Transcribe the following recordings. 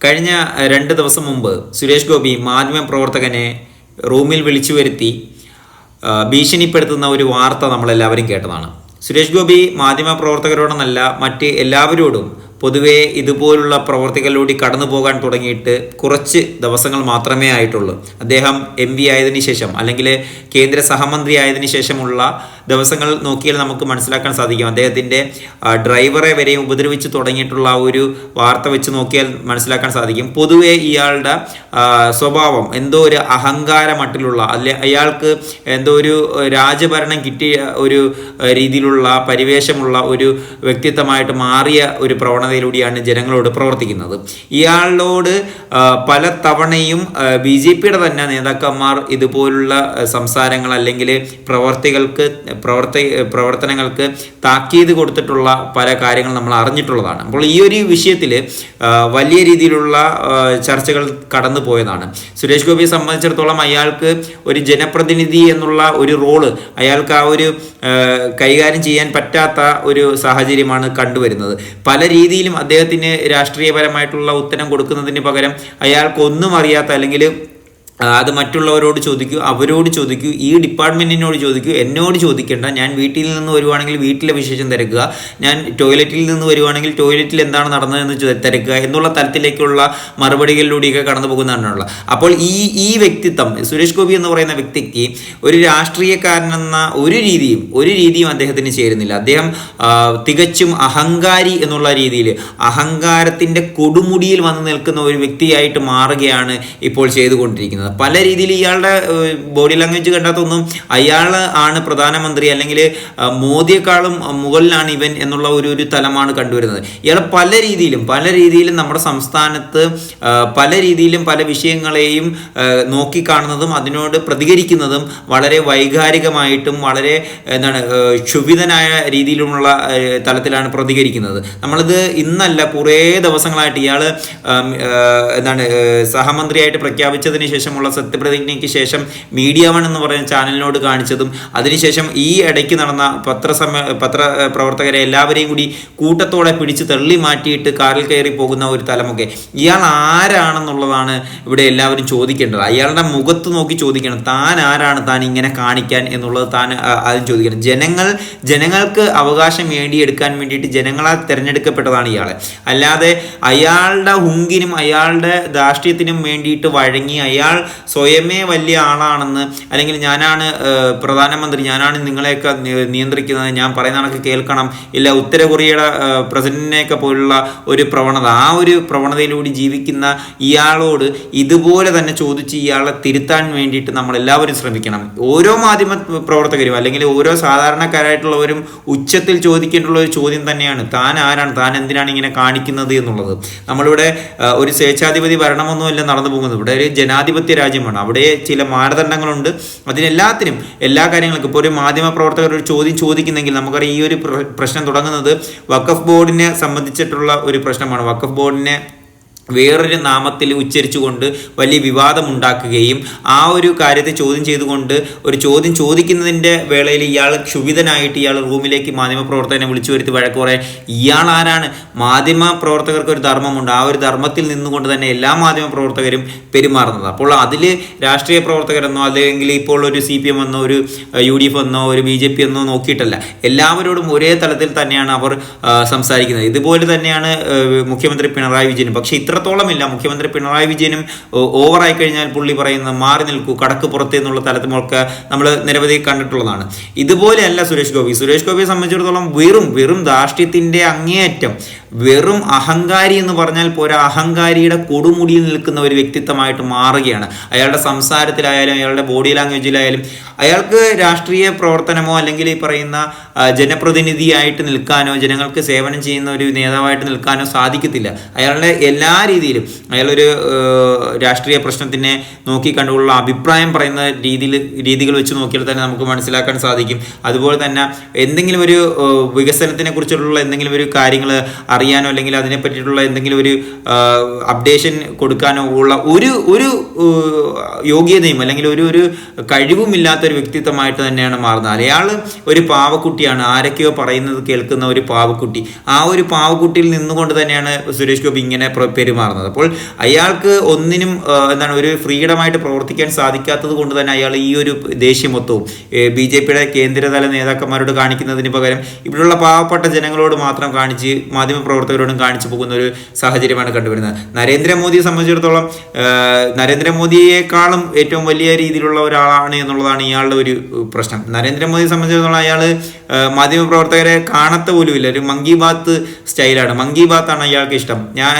കഴിഞ്ഞ രണ്ട് ദിവസം മുമ്പ് സുരേഷ് ഗോപി മാധ്യമ പ്രവർത്തകനെ റൂമിൽ വിളിച്ചു വരുത്തി ഭീഷണിപ്പെടുത്തുന്ന ഒരു വാർത്ത നമ്മളെല്ലാവരും കേട്ടതാണ്. സുരേഷ് ഗോപി മാധ്യമ പ്രവർത്തകരോടെന്നല്ല മറ്റ് എല്ലാവരോടും പൊതുവേ ഇതുപോലുള്ള പ്രവർത്തികളിലൂടെ കടന്നു പോകാൻ തുടങ്ങിയിട്ട് കുറച്ച് ദിവസങ്ങൾ മാത്രമേ ആയിട്ടുള്ളൂ. അദ്ദേഹം എം പി ആയതിനു ശേഷം അല്ലെങ്കിൽ കേന്ദ്ര സഹമന്ത്രി ആയതിനു ശേഷമുള്ള ദിവസങ്ങൾ നോക്കിയാൽ നമുക്ക് മനസ്സിലാക്കാൻ സാധിക്കും. അദ്ദേഹത്തിന്റെ ഡ്രൈവറെ വരെയും ഉപദ്രവിച്ച് തുടങ്ങിയിട്ടുള്ള ഒരു വാർത്ത വെച്ച് നോക്കിയാൽ മനസ്സിലാക്കാൻ സാധിക്കും. പൊതുവെ ഇയാളുടെ സ്വഭാവം എന്തോ ഒരു അഹങ്കാര മട്ടിലുള്ള അല്ലെ അയാൾക്ക് എന്തോ ഒരു രാജഭരണം കിട്ടിയ ഒരു രീതിയിലുള്ള പരിവേഷമുള്ള ഒരു വ്യക്തിത്വമായിട്ട് മാറിയ ഒരു പ്രവണതയിലൂടെയാണ് ജനങ്ങളോട് പ്രവർത്തിക്കുന്നത്. ഇയാളോട് പല തവണയും ബി ജെ പിയുടെ തന്നെ നേതാക്കന്മാർ ഇതുപോലുള്ള സംസാരങ്ങൾ അല്ലെങ്കിൽ പ്രവർത്തികൾക്ക് പ്രവർത്തി പ്രവർത്തനങ്ങൾക്ക് താക്കീത് കൊടുത്തിട്ടുള്ള പല കാര്യങ്ങൾ നമ്മൾ അറിഞ്ഞിട്ടുള്ളതാണ്. അപ്പോൾ ഈ ഒരു വിഷയത്തിൽ വലിയ രീതിയിലുള്ള ചർച്ചകൾ കടന്നു പോയതാണ്. സുരേഷ് ഗോപിയെ സംബന്ധിച്ചിടത്തോളം അയാൾക്ക് ഒരു ജനപ്രതിനിധി എന്നുള്ള ഒരു റോൾ അയാൾക്ക് ആ ഒരു കൈകാര്യം ചെയ്യാൻ പറ്റാത്ത ഒരു സാഹചര്യമാണ് കണ്ടുവരുന്നത്. പല രീതിയിലും അദ്ദേഹത്തിന് രാഷ്ട്രീയപരമായിട്ടുള്ള ഉത്തരം കൊടുക്കുന്നതിന് പകരം അയാൾക്ക് ഒന്നും അറിയാത്ത അല്ലെങ്കിൽ അത് മറ്റുള്ളവരോട് ചോദിക്കൂ അവരോട് ചോദിക്കൂ ഈ ഡിപ്പാർട്ട്മെന്റിനോട് ചോദിക്കൂ എന്നോട് ചോദിക്കേണ്ട. ഞാൻ വീട്ടിൽ നിന്ന് വരുവാണെങ്കിൽ വീട്ടിലെ വിശേഷം തിരക്കുക. ഞാൻ ടോയ്ലറ്റിൽ നിന്ന് വരുവാണെങ്കിൽ ടോയ്ലറ്റിൽ എന്താണ് നടന്നതെന്ന് തിരക്കുക എന്നുള്ള തലത്തിലേക്കുള്ള മറുപടികളിലൂടെയൊക്കെ കടന്നു പോകുന്നതാണുള്ള അപ്പോൾ ഈ ഈ വ്യക്തിത്വം സുരേഷ് ഗോപി എന്ന് പറയുന്ന വ്യക്തിക്ക് ഒരു രാഷ്ട്രീയക്കാരനെന്ന ഒരു രീതിയും ഒരു രീതിയും അദ്ദേഹത്തിന് ചേരുന്നില്ല. അദ്ദേഹം തികച്ചും അഹങ്കാരി എന്നുള്ള രീതിയിൽ അഹങ്കാരത്തിന്റെ കൊടുമുടിയിൽ വന്ന് നിൽക്കുന്ന ഒരു വ്യക്തിയായിട്ട് മാറുകയാണ് ഇപ്പോൾ ചെയ്തുകൊണ്ടിരിക്കുന്നത്. പല രീതിയിൽ ഇയാളുടെ ബോഡി ലാംഗ്വേജ് കണ്ടാത്തൊന്നും അയാൾ ആണ് പ്രധാനമന്ത്രി അല്ലെങ്കിൽ മോദിയെക്കാളും മുകളിലാണ് ഇവൻ എന്നുള്ള ഒരു ഒരു തലമാണ് കണ്ടുവരുന്നത്. ഇയാൾ പല രീതിയിലും പല രീതിയിലും നമ്മുടെ സംസ്ഥാനത്ത് പല രീതിയിലും പല വിഷയങ്ങളെയും നോക്കിക്കാണുന്നതും അതിനോട് പ്രതികരിക്കുന്നതും വളരെ വൈകാരികമായിട്ടും വളരെ എന്താണ് ക്ഷുഭിതനായ രീതിയിലുമുള്ള തലത്തിലാണ് പ്രതികരിക്കുന്നത്. നമ്മളിത് ഇന്നല്ല കുറേ ദിവസങ്ങളായിട്ട് ഇയാൾ എന്താണ് സഹമന്ത്രിയായിട്ട് പ്രഖ്യാപിച്ചതിന് ശേഷമുള്ള സത്യപ്രതിജ്ഞയ്ക്ക് ശേഷം മീഡിയ വൺ എന്ന് പറയുന്ന ചാനലിനോട് കാണിച്ചതും അതിനുശേഷം ഈ ഇടയ്ക്ക് നടന്ന പത്രസമ പത്ര പ്രവർത്തകരെ എല്ലാവരെയും കൂടി കൂട്ടത്തോടെ പിടിച്ച് തള്ളി മാറ്റിയിട്ട് കാറിൽ കയറി പോകുന്ന ഒരു തലമൊക്കെ ഇയാൾ ആരാണെന്നുള്ളതാണ് ഇവിടെ എല്ലാവരും ചോദിക്കേണ്ടത്. അയാളുടെ മുഖത്ത് നോക്കി ചോദിക്കണം. താൻ ആരാണ്? താൻ ഇങ്ങനെ കാണിക്കാൻ എന്നുള്ളത് താൻ ആദ്യം ചോദിക്കണം. ജനങ്ങൾ ജനങ്ങൾക്ക് അവകാശം നേടിയെടുക്കാൻ വേണ്ടിയിട്ട് ജനങ്ങളാൽ തിരഞ്ഞെടുക്കപ്പെട്ടതാണ് ഇയാൾ അല്ലാതെ അയാളുടെ ഹുങ്കിനും അയാളുടെ ധാർഷ്ട്യത്തിനും വേണ്ടിയിട്ട് വഴങ്ങി അയാൾ സ്വയമേ വലിയ ആളാണെന്ന് അല്ലെങ്കിൽ ഞാനാണ് പ്രധാനമന്ത്രി ഞാനാണ് നിങ്ങളെയൊക്കെ നിയന്ത്രിക്കുന്നത് ഞാൻ പറയുന്ന കണക്ക് കേൾക്കണം ഇല്ല ഉത്തര കൊറിയയുടെ പ്രസിഡന്റിനെയൊക്കെ പോലുള്ള ഒരു പ്രവണത ആ ഒരു പ്രവണതയിലൂടെ ജീവിക്കുന്ന ഇയാളോട് ഇതുപോലെ തന്നെ ചോദിച്ച് ഇയാളെ തിരുത്താൻ വേണ്ടിയിട്ട് നമ്മൾ എല്ലാവരും ശ്രമിക്കണം. ഓരോ മാധ്യമ പ്രവർത്തകരും അല്ലെങ്കിൽ ഓരോ സാധാരണക്കാരായിട്ടുള്ളവരും ഉച്ചത്തിൽ ചോദിക്കേണ്ടുള്ള ഒരു ചോദ്യം തന്നെയാണ് താൻ ആരാണ് താൻ എന്തിനാണ് ഇങ്ങനെ കാണിക്കുന്നത് എന്നുള്ളത്. നമ്മളിവിടെ ഒരു സ്വേച്ഛാധിപതി ഭരണമൊന്നുമല്ല നടന്നു പോകുന്നത് ഇവിടെ ഒരു ജനാധിപത്യ രാജ്യമാണ് അവിടെ ചില മാനദണ്ഡങ്ങളുണ്ട്. അതിനെല്ലാത്തിനും എല്ലാ കാര്യങ്ങൾക്കും ഇപ്പോൾ ഒരു മാധ്യമ പ്രവർത്തകർ ഒരു ചോദ്യം ചോദിക്കുന്നെങ്കിൽ നമുക്കറിയാം ഈ ഒരു പ്രശ്നം തുടങ്ങുന്നത് വഖഫ് ബോർഡിനെ സംബന്ധിച്ചിട്ടുള്ള ഒരു പ്രശ്നമാണ്. വഖഫ് ബോർഡിനെ വേറൊരു നാമത്തിൽ ഉച്ചരിച്ചുകൊണ്ട് വലിയ വിവാദമുണ്ടാക്കുകയും ആ ഒരു കാര്യത്തെ ചോദ്യം ചെയ്തുകൊണ്ട് ഒരു ചോദ്യം ചോദിക്കുന്നതിന്റെ വേളയിൽ ഇയാൾ ക്ഷുഭിതനായിട്ട് ഇയാൾ റൂമിലേക്ക് മാധ്യമപ്രവർത്തകനെ വിളിച്ചു വരുത്തി വഴക്ക് പറയാൻ ഇയാൾ ആരാണ്? മാധ്യമ പ്രവർത്തകർക്ക് ഒരു ധർമ്മമുണ്ട്. ആ ഒരു ധർമ്മത്തിൽ നിന്നുകൊണ്ട് തന്നെ എല്ലാ മാധ്യമ പ്രവർത്തകരും പെരുമാറുന്നത്. അപ്പോൾ അതിൽ രാഷ്ട്രീയ പ്രവർത്തകരെന്നോ അല്ലെങ്കിൽ ഇപ്പോൾ ഒരു സി പി എം എന്നോ ഒരു യു ഡി എഫ് എന്നോ ഒരു ബി ജെ പി എന്നോ നോക്കിയിട്ടല്ല. എല്ലാവരോടും ഒരേ തലത്തിൽ തന്നെയാണ് അവർ സംസാരിക്കുന്നത്. ഇതുപോലെ തന്നെയാണ് മുഖ്യമന്ത്രി പിണറായി വിജയനും. പക്ഷേ ഇത്രത്തോളമില്ല മുഖ്യമന്ത്രി പിണറായി വിജയനും ഓവറായി കഴിഞ്ഞാൽ പുള്ളി പറയുന്ന മാറി നിൽക്കൂ കടക്ക് പുറത്ത് എന്നുള്ള തലത്തിലൊക്കെ നമ്മൾ നിരവധി കണ്ടിട്ടുള്ളതാണ്. ഇതുപോലെയല്ല സുരേഷ് ഗോപി. സുരേഷ് ഗോപിയെ സംബന്ധിച്ചിടത്തോളം വെറും വെറും ധാർഷ്ട്യത്തിന്റെ അങ്ങേയറ്റം വെറും അഹങ്കാരി എന്ന് പറഞ്ഞാൽ പോരാ അഹങ്കാരിയുടെ കൊടുമുടിയിൽ നിൽക്കുന്ന ഒരു വ്യക്തിത്വമായിട്ട് മാറുകയാണ്. അയാളുടെ സംസാരത്തിലായാലും അയാളുടെ ബോഡി ലാംഗ്വേജിലായാലും അയാൾക്ക് രാഷ്ട്രീയ പ്രവർത്തനമോ അല്ലെങ്കിൽ ഈ പറയുന്ന ജനപ്രതിനിധിയായിട്ട് നിൽക്കാനോ ജനങ്ങൾക്ക് സേവനം ചെയ്യുന്ന ഒരു നേതാവായിട്ട് നിൽക്കാനോ സാധിക്കത്തില്ല. അയാളുടെ എല്ലാ രീതിയിലും അയാളൊരു രാഷ്ട്രീയ പ്രശ്നത്തിനെ നോക്കി കണ്ടുള്ള അഭിപ്രായം പറയുന്ന രീതിയിൽ രീതികൾ വെച്ച് നോക്കിയാൽ തന്നെ നമുക്ക് മനസ്സിലാക്കാൻ സാധിക്കും. അതുപോലെ തന്നെ എന്തെങ്കിലും ഒരു വികസനത്തിനെ കുറിച്ചുള്ള എന്തെങ്കിലും ഒരു കാര്യങ്ങൾ അറിയാനോ അല്ലെങ്കിൽ അതിനെ പറ്റിയിട്ടുള്ള എന്തെങ്കിലും ഒരു അപ്ഡേഷൻ കൊടുക്കാനോ ഉള്ള ഒരു ഒരു യോഗ്യതയും അല്ലെങ്കിൽ ഒരു ഒരു കഴിവുമില്ലാത്ത ഒരു വ്യക്തിത്വമായിട്ട് തന്നെയാണ് മാറുന്നത്. അയാൾ ഒരു പാവക്കുട്ടിയാണ്. ആരൊക്കെയോ പറയുന്നത് കേൾക്കുന്ന ഒരു പാവക്കുട്ടി. ആ ഒരു പാവക്കുട്ടിയിൽ നിന്നുകൊണ്ട് തന്നെയാണ് സുരേഷ് ഗോപി ഇങ്ങനെ പ്ര- പെരുമാറുന്നത്. പെരുമാറുന്നത് അപ്പോൾ അയാൾക്ക് ഒന്നിനും എന്താണ് ഒരു ഫ്രീഡമായിട്ട് പ്രവർത്തിക്കാൻ സാധിക്കാത്തത് കൊണ്ട് തന്നെ അയാൾ ഈ ഒരു ദേഷ്യമൊത്തവും ബി ജെ പിയുടെ കേന്ദ്രതല നേതാക്കന്മാരോട് കാണിക്കുന്നതിന് പകരം ഇവിടെയുള്ള പാവപ്പെട്ട ജനങ്ങളോട് മാത്രം കാണിച്ച് മാധ്യമപ്രവർത്തകരോടും കാണിച്ചു പോകുന്ന ഒരു സാഹചര്യമാണ് കണ്ടുവരുന്നത്. നരേന്ദ്രമോദിയെ സംബന്ധിച്ചിടത്തോളം നരേന്ദ്രമോദിയെക്കാളും ഏറ്റവും വലിയ രീതിയിലുള്ള ഒരാളാണ് എന്നുള്ളതാണ് ഇയാളുടെ ഒരു പ്രശ്നം. നരേന്ദ്രമോദിയെ സംബന്ധിച്ചിടത്തോളം അയാൾ മാധ്യമപ്രവർത്തകരെ കാണത്ത പോലുമില്ല. ഒരു മങ്കി ബാത്ത് സ്റ്റൈലാണ്. മങ്കി ബാത്താണ് അയാൾക്ക് ഇഷ്ടം. ഞാൻ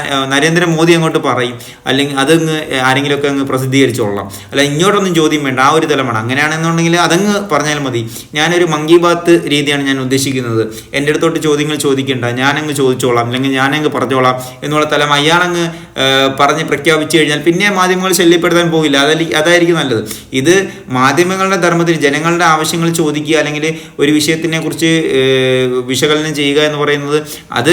ആ, നരേന്ദ്രമോദി അങ്ങോട്ട് പറയും. അല്ലെങ്കിൽ അതങ്ങ് ആരെങ്കിലുമൊക്കെ അങ്ങ് പ്രസിദ്ധീകരിച്ചോളാം അല്ല ഇങ്ങോട്ടൊന്നും ചോദ്യം വേണ്ട. ആ ഒരു തലമാണ്. അങ്ങനെയാണെന്നുണ്ടെങ്കിൽ അതങ്ങ് പറഞ്ഞാൽ മതി. ഞാനൊരു മങ്കി ബാത്ത് രീതിയാണ് ഞാൻ ഉദ്ദേശിക്കുന്നത്. എന്റെ അടുത്തോട്ട് ചോദ്യങ്ങൾ ചോദിക്കേണ്ട. ഞാനങ്ങ് ചോദിച്ചോളാം. അല്ലെങ്കിൽ ഞാനങ്ങ് പറഞ്ഞോളാം എന്നുള്ള തലം അയാളങ്ങ് പറഞ്ഞ് പ്രഖ്യാപിച്ചു കഴിഞ്ഞാൽ പിന്നെ മാധ്യമങ്ങൾ ശല്യപ്പെടുത്താൻ പോകില്ല. അതല്ല അതായിരിക്കും നല്ലത്. ഇത് മാധ്യമങ്ങളുടെ ധർമ്മത്തിൽ ജനങ്ങളുടെ ആവശ്യങ്ങൾ ചോദിക്കുക അല്ലെങ്കിൽ ഒരു വിഷയത്തിനെ കുറിച്ച് വിശകലനം ചെയ്യുക എന്ന് പറയുന്നത് അത്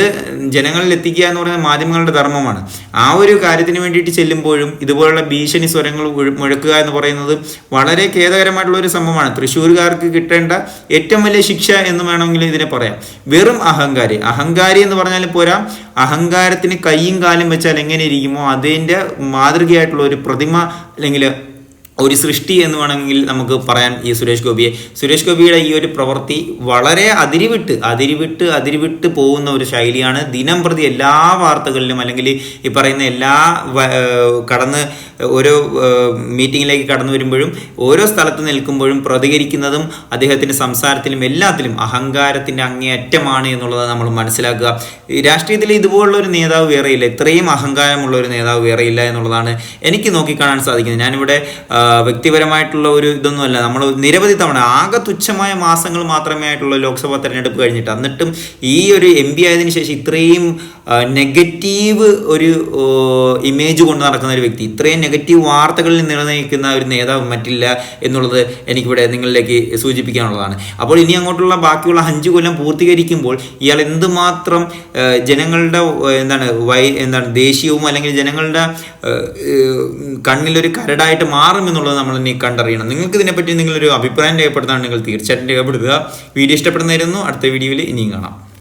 ജനങ്ങളിൽ എത്തിക്കുക എന്ന് പറയുന്നത് മാധ്യമങ്ങളുടെ ധർമ്മമാണ്. ആ ഒരു കാര്യത്തിന് വേണ്ടിയിട്ട് ചെല്ലുമ്പോഴും ഇതുപോലുള്ള ഭീഷണി സ്വരങ്ങൾ മുഴക്കുക എന്ന് പറയുന്നത് വളരെ ഖേദകരമായിട്ടുള്ള ഒരു സംഭവമാണ്. തൃശ്ശൂർകാർക്ക് കിട്ടേണ്ട ഏറ്റവും വലിയ ശിക്ഷ എന്ന് വേണമെങ്കിൽ ഇതിനെ പറയാം. വെറും അഹങ്കാരി. അഹങ്കാരി എന്ന് പറഞ്ഞാൽ പോരാ. അഹങ്കാരത്തിന് കൈയും കാലും വെച്ചാൽ എങ്ങനെ ഇരിക്കുമോ അതിന്റെ മാതൃകയായിട്ടുള്ള ഒരു പ്രതിമ അല്ലെങ്കിൽ ഒരു സൃഷ്ടി എന്ന് വേണമെങ്കിൽ നമുക്ക് പറയാൻ ഈ സുരേഷ് ഗോപിയെ. സുരേഷ് ഗോപിയുടെ ഈ ഒരു പ്രവൃത്തി വളരെ അതിരിവിട്ട് അതിരിവിട്ട് അതിരിവിട്ട് പോകുന്ന ഒരു ശൈലിയാണ് ദിനം പ്രതി എല്ലാ വാർത്തകളിലും അല്ലെങ്കിൽ ഈ പറയുന്ന എല്ലാ കടന്ന് ഓരോ മീറ്റിങ്ങിലേക്ക് കടന്നു വരുമ്പോഴും ഓരോ സ്ഥലത്ത് നിൽക്കുമ്പോഴും പ്രതികരിക്കുന്നതും അദ്ദേഹത്തിന്റെ സംസാരത്തിലും എല്ലാത്തിലും അഹങ്കാരത്തിന്റെ അങ്ങേയറ്റമാണ് എന്നുള്ളത് നമ്മൾ മനസ്സിലാക്കുക. രാഷ്ട്രീയത്തിൽ ഇതുപോലുള്ള ഒരു നേതാവ് വേറെയില്ല. ഇത്രയും അഹങ്കാരമുള്ള ഒരു നേതാവ് വേറെയില്ല എന്നുള്ളതാണ് എനിക്ക് നോക്കിക്കാണാൻ സാധിക്കുന്നത്. ഞാനിവിടെ വ്യക്തിപരമായിട്ടുള്ള ഒരു ഇതൊന്നുമല്ല. നമ്മൾ നിരവധി തവണ ആകെ തുച്ഛമായ മാസങ്ങൾ മാത്രമേ ആയിട്ടുള്ള ലോക്സഭാ തെരഞ്ഞെടുപ്പ് കഴിഞ്ഞിട്ട് എന്നിട്ടും ഈ ഒരു എം പി ആയതിനു ശേഷം ഇത്രയും നെഗറ്റീവ് ഒരു ഇമേജ് കൊണ്ട് നടക്കുന്ന ഒരു വ്യക്തി. ഇത്രയും നെഗറ്റീവ് വാർത്തകളിൽ നിലനിൽക്കുന്ന ഒരു നേതാവ് മറ്റില്ല എന്നുള്ളത് എനിക്കിവിടെ നിങ്ങളിലേക്ക് സൂചിപ്പിക്കാനുള്ളതാണ്. അപ്പോൾ ഇനി അങ്ങോട്ടുള്ള ബാക്കിയുള്ള അഞ്ച് കൊല്ലം പൂർത്തീകരിക്കുമ്പോൾ ഇയാൾ എന്തുമാത്രം ജനങ്ങളുടെ എന്താണ് വൈ എന്താണ് ദേശീയവും അല്ലെങ്കിൽ ജനങ്ങളുടെ കണ്ണിലൊരു കരടായിട്ട് മാറും എന്നുള്ളത് നമ്മൾ ഇനി കണ്ടറിയണം. നിങ്ങൾക്ക് ഇതിനെപ്പറ്റി നിങ്ങളൊരു അഭിപ്രായം രേഖപ്പെടുത്താൻ നിങ്ങൾ തീർച്ചയായിട്ടും രേഖപ്പെടുത്തുക. വീഡിയോ ഇഷ്ടപ്പെടുന്നതായിരുന്നു അടുത്ത വീഡിയോയിൽ ഇനിയും കാണാം.